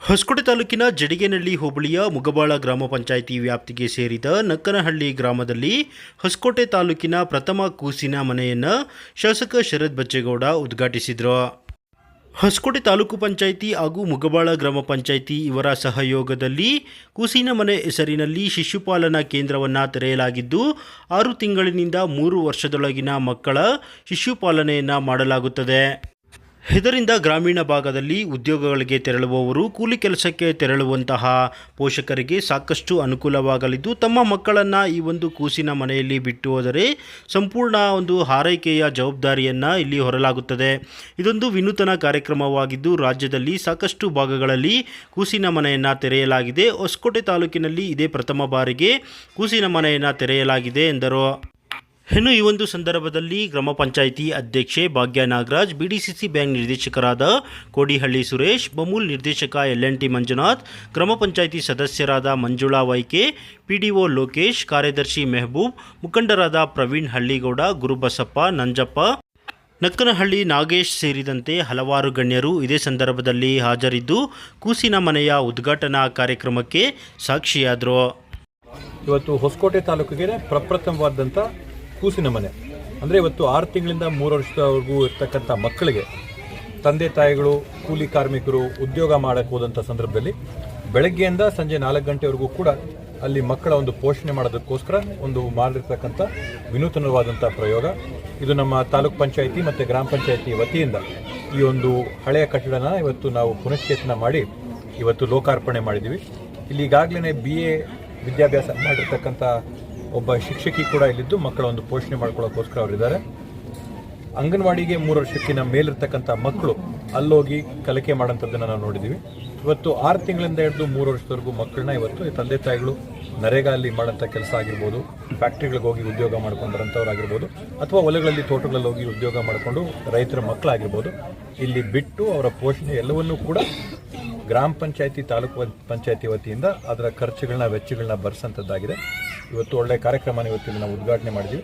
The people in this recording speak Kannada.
ಹೊಸಕೋಟೆ ತಾಲೂಕಿನ ಜಡಿಗೆನಹಳ್ಳಿ ಹೋಬಳಿಯ ಮುಗಬಾಳ ಗ್ರಾಮ ಪಂಚಾಯಿತಿ ವ್ಯಾಪ್ತಿಗೆ ಸೇರಿದ ನಕ್ಕನಹಳ್ಳಿ ಗ್ರಾಮದಲ್ಲಿ ಹೊಸಕೋಟೆ ತಾಲೂಕಿನ ಪ್ರಥಮ ಕೂಸಿನ ಮನೆಯನ್ನು ಶಾಸಕ ಶರತ್ ಬಚ್ಚೇಗೌಡ ಉದ್ಘಾಟಿಸಿದರು. ಹೊಸಕೋಟೆ ತಾಲೂಕು ಪಂಚಾಯಿತಿ ಹಾಗೂ ಮುಗಬಾಳ ಗ್ರಾಮ ಪಂಚಾಯಿತಿ ಇವರ ಸಹಯೋಗದಲ್ಲಿ ಕೂಸಿನ ಮನೆ ಹೆಸರಿನಲ್ಲಿ ಶಿಶುಪಾಲನಾ ಕೇಂದ್ರವನ್ನು ತೆರೆಯಲಾಗಿದ್ದು, ಆರು ತಿಂಗಳಿನಿಂದ ಮೂರು ವರ್ಷದೊಳಗಿನ ಮಕ್ಕಳ ಶಿಶುಪಾಲನೆಯನ್ನು ಮಾಡಲಾಗುತ್ತದೆ. ಇದರಿಂದ ಗ್ರಾಮೀಣ ಭಾಗದಲ್ಲಿ ಉದ್ಯೋಗಗಳಿಗೆ ತೆರಳುವವರು ಕೂಲಿ ಕೆಲಸಕ್ಕೆ ತೆರಳುವಂತಹ ಪೋಷಕರಿಗೆ ಸಾಕಷ್ಟು ಅನುಕೂಲವಾಗಲಿದ್ದು, ತಮ್ಮ ಮಕ್ಕಳನ್ನು ಈ ಒಂದು ಕೂಸಿನ ಮನೆಯಲ್ಲಿ ಬಿಟ್ಟು ಹೋದರೆ ಸಂಪೂರ್ಣ ಒಂದು ಹಾರೈಕೆಯ ಜವಾಬ್ದಾರಿಯನ್ನು ಇಲ್ಲಿ ಹೊರಲಾಗುತ್ತದೆ. ಇದೊಂದು ವಿನೂತನ ಕಾರ್ಯಕ್ರಮವಾಗಿದ್ದು, ರಾಜ್ಯದಲ್ಲಿ ಸಾಕಷ್ಟು ಭಾಗಗಳಲ್ಲಿ ಕೂಸಿನ ಮನೆಯನ್ನು ತೆರೆಯಲಾಗಿದೆ. ಹೊಸಕೋಟೆ ತಾಲೂಕಿನಲ್ಲಿ ಇದೇ ಪ್ರಥಮ ಬಾರಿಗೆ ಕೂಸಿನ ಮನೆಯನ್ನು ತೆರೆಯಲಾಗಿದೆ ಎಂದರು. ಇನ್ನು ಈ ಒಂದು ಸಂದರ್ಭದಲ್ಲಿ ಗ್ರಾಮ ಪಂಚಾಯಿತಿ ಅಧ್ಯಕ್ಷೆ ಭಾಗ್ಯ ನಾಗರಾಜ್, ಬಿಡಿಸಿಸಿ ಬ್ಯಾಂಕ್ ನಿರ್ದೇಶಕರಾದ ಕೋಡಿಹಳ್ಳಿ ಸುರೇಶ್, ಬಮೂಲ್ ನಿರ್ದೇಶಕ ಎಲ್ ಎನ್ ಟಿ ಮಂಜುನಾಥ್, ಗ್ರಾಮ ಪಂಚಾಯಿತಿ ಸದಸ್ಯರಾದ ಮಂಜುಳಾ ವೈಕೆ, ಪಿಡಿಒ ಲೋಕೇಶ್, ಕಾರ್ಯದರ್ಶಿ ಮೆಹಬೂಬ್, ಮುಖಂಡರಾದ ಪ್ರವೀಣ್ ಹಳ್ಳಿಗೌಡ, ಗುರುಬಸಪ್ಪ ನಂಜಪ್ಪ ನಕ್ಕನಹಳ್ಳಿ ನಾಗೇಶ್ ಸೇರಿದಂತೆ ಹಲವಾರು ಗಣ್ಯರು ಇದೇ ಸಂದರ್ಭದಲ್ಲಿ ಹಾಜರಿದ್ದು, ಕೂಸಿನ ಮನೆಯ ಉದ್ಘಾಟನಾ ಕಾರ್ಯಕ್ರಮಕ್ಕೆ ಸಾಕ್ಷಿಯಾದರು. ಇವತ್ತು ಹೊಸಕೋಟೆ ತಾಲೂಕಿಗೆ ಪ್ರಪ್ರಥಮವಾದಂಥ ಕೂಸಿನ ಮನೆ. ಅಂದರೆ ಇವತ್ತು ಆರು ತಿಂಗಳಿಂದ ಮೂರು ವರ್ಷದವರೆಗೂ ಇರ್ತಕ್ಕಂಥ ಮಕ್ಕಳಿಗೆ ತಂದೆ ತಾಯಿಗಳು, ಕೂಲಿ ಕಾರ್ಮಿಕರು ಉದ್ಯೋಗ ಮಾಡಕ್ಕೆ ಹೋದಂಥ ಸಂದರ್ಭದಲ್ಲಿ ಬೆಳಗ್ಗೆಯಿಂದ ಸಂಜೆ ನಾಲ್ಕು ಗಂಟೆವರೆಗೂ ಕೂಡ ಅಲ್ಲಿ ಮಕ್ಕಳ ಒಂದು ಪೋಷಣೆ ಮಾಡೋದಕ್ಕೋಸ್ಕರ ಒಂದು ಮಾಡಿರ್ತಕ್ಕಂಥ ವಿನೂತನವಾದಂಥ ಪ್ರಯೋಗ. ಇದು ನಮ್ಮ ತಾಲೂಕ್ ಪಂಚಾಯಿತಿ ಮತ್ತು ಗ್ರಾಮ ಪಂಚಾಯಿತಿ ವತಿಯಿಂದ ಈ ಒಂದು ಹಳೆಯ ಕಟ್ಟಡನ ಇವತ್ತು ನಾವು ಪುನಶ್ಚೇತನ ಮಾಡಿ ಇವತ್ತು ಲೋಕಾರ್ಪಣೆ ಮಾಡಿದ್ದೀವಿ. ಇಲ್ಲಿ ಈಗಾಗಲೇ ಬಿ ಎ ವಿದ್ಯಾಭ್ಯಾಸ ಮಾಡಿರ್ತಕ್ಕಂಥ ಒಬ್ಬ ಶಿಕ್ಷಕಿ ಕೂಡ ಇಲ್ಲಿದ್ದು, ಮಕ್ಕಳ ಒಂದು ಪೋಷಣೆ ಮಾಡ್ಕೊಳ್ಳೋಕ್ಕೋಸ್ಕರ ಅವರಿದ್ದಾರೆ. ಅಂಗನವಾಡಿಗೆ ಮೂರು ವರ್ಷಕ್ಕಿಂತ ಮೇಲಿರ್ತಕ್ಕಂಥ ಮಕ್ಕಳು ಅಲ್ಲೋಗಿ ಕಲಿಕೆ ಮಾಡೋಂಥದ್ದನ್ನು ನಾವು ನೋಡಿದ್ದೀವಿ ಇವತ್ತು ಆರು ತಿಂಗಳಿಂದ ಹಿಡಿದು ಮೂರು ವರ್ಷದವರೆಗೂ ಮಕ್ಕಳನ್ನ ಇವತ್ತು ತಂದೆ ತಾಯಿಗಳು ನರೇಗಾ ಅಲ್ಲಿ ಮಾಡೋಂಥ ಕೆಲಸ ಆಗಿರ್ಬೋದು, ಫ್ಯಾಕ್ಟ್ರಿಗಳಿಗೆ ಹೋಗಿ ಉದ್ಯೋಗ ಮಾಡ್ಕೊಂಡು ಬರೋಂಥವ್ರಾಗಿರ್ಬೋದು, ಅಥವಾ ಹೊಲಗಳಲ್ಲಿ, ತೋಟಗಳಲ್ಲಿ ಹೋಗಿ ಉದ್ಯೋಗ ಮಾಡಿಕೊಂಡು ರೈತರ ಮಕ್ಕಳಾಗಿರ್ಬೋದು, ಇಲ್ಲಿ ಬಿಟ್ಟು ಅವರ ಪೋಷಣೆ ಎಲ್ಲವನ್ನೂ ಕೂಡ ಗ್ರಾಮ ಪಂಚಾಯತಿ ತಾಲೂಕು ಪಂಚಾಯತಿ ವತಿಯಿಂದ ಅದರ ಖರ್ಚುಗಳನ್ನ, ವೆಚ್ಚಗಳನ್ನ ಭರಿಸಂಥದ್ದಾಗಿದೆ ಇವತ್ತು ಒಳ್ಳೆಯ ಕಾರ್ಯಕ್ರಮನ ಇವತ್ತಿನ ನಾವು ಉದ್ಘಾಟನೆ ಮಾಡಿದ್ವಿ.